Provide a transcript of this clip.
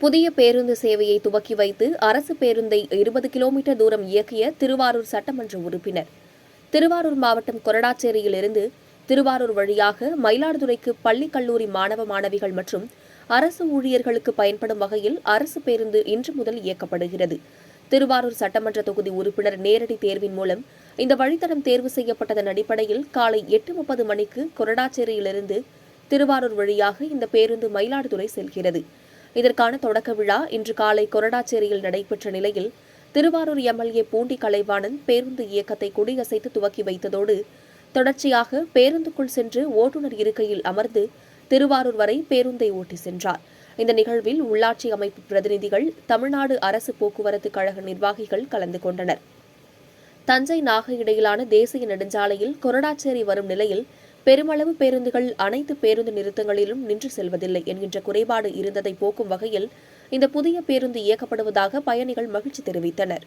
புதிய பேருந்து சேவையை துவக்கி வைத்து அரசு பேருந்தை இருபது கிலோமீட்டர் தூரம் இயக்கிய திருவாரூர் சட்டமன்ற உறுப்பினர். திருவாரூர் மாவட்டம் கொரடாச்சேரியிலிருந்து திருவாரூர் வழியாக மயிலாடுதுறைக்கு பள்ளி கல்லூரி மாணவ மாணவிகள் மற்றும் அரசு ஊழியர்களுக்கு பயன்படும் வகையில் அரசு பேருந்து இன்று முதல் இயக்கப்படுகிறது. திருவாரூர் சட்டமன்ற தொகுதி உறுப்பினர் நேரடி தேர்வின் மூலம் இந்த வழித்தடம் தேர்வு செய்யப்பட்டதன் அடிப்படையில் காலை எட்டு முப்பது மணிக்கு கொரடாச்சேரியிலிருந்து திருவாரூர் வழியாக இந்த பேருந்து மயிலாடுதுறை செல்கிறது. இதற்கான தொடக்க விழா இன்று காலை கொரடாச்சேரியில் நடைபெற்ற நிலையில் திருவாரூர் எம்எல்ஏ பூண்டி கலைவாணன் பேருந்து இயக்கத்தை கொடியசைத்து துவக்கி வைத்ததோடு தொடர்ச்சியாக பேருந்துக்குள் சென்று ஓட்டுநர் இருக்கையில் அமர்ந்து திருவாரூர் வரை பேருந்தை ஓட்டி சென்றார். இந்த நிகழ்வில் உள்ளாட்சி அமைப்பு பிரதிநிதிகள் தமிழ்நாடு அரசு போக்குவரத்து கழக நிர்வாகிகள் கலந்து கொண்டனர். தஞ்சை நாகை இடையிலான தேசிய நெடுஞ்சாலையில் கொரடாச்சேரி வரும் நிலையில் பெருமளவு பேருந்துகள் அனைத்து பேருந்து நிறுத்தங்களிலும் நின்று செல்வதில்லை என்கின்ற குறைபாடு இருந்ததை போக்கும் வகையில் இந்த புதிய பேருந்து இயக்கப்படுவதாக பயணிகள் மகிழ்ச்சி தெரிவித்தனர்.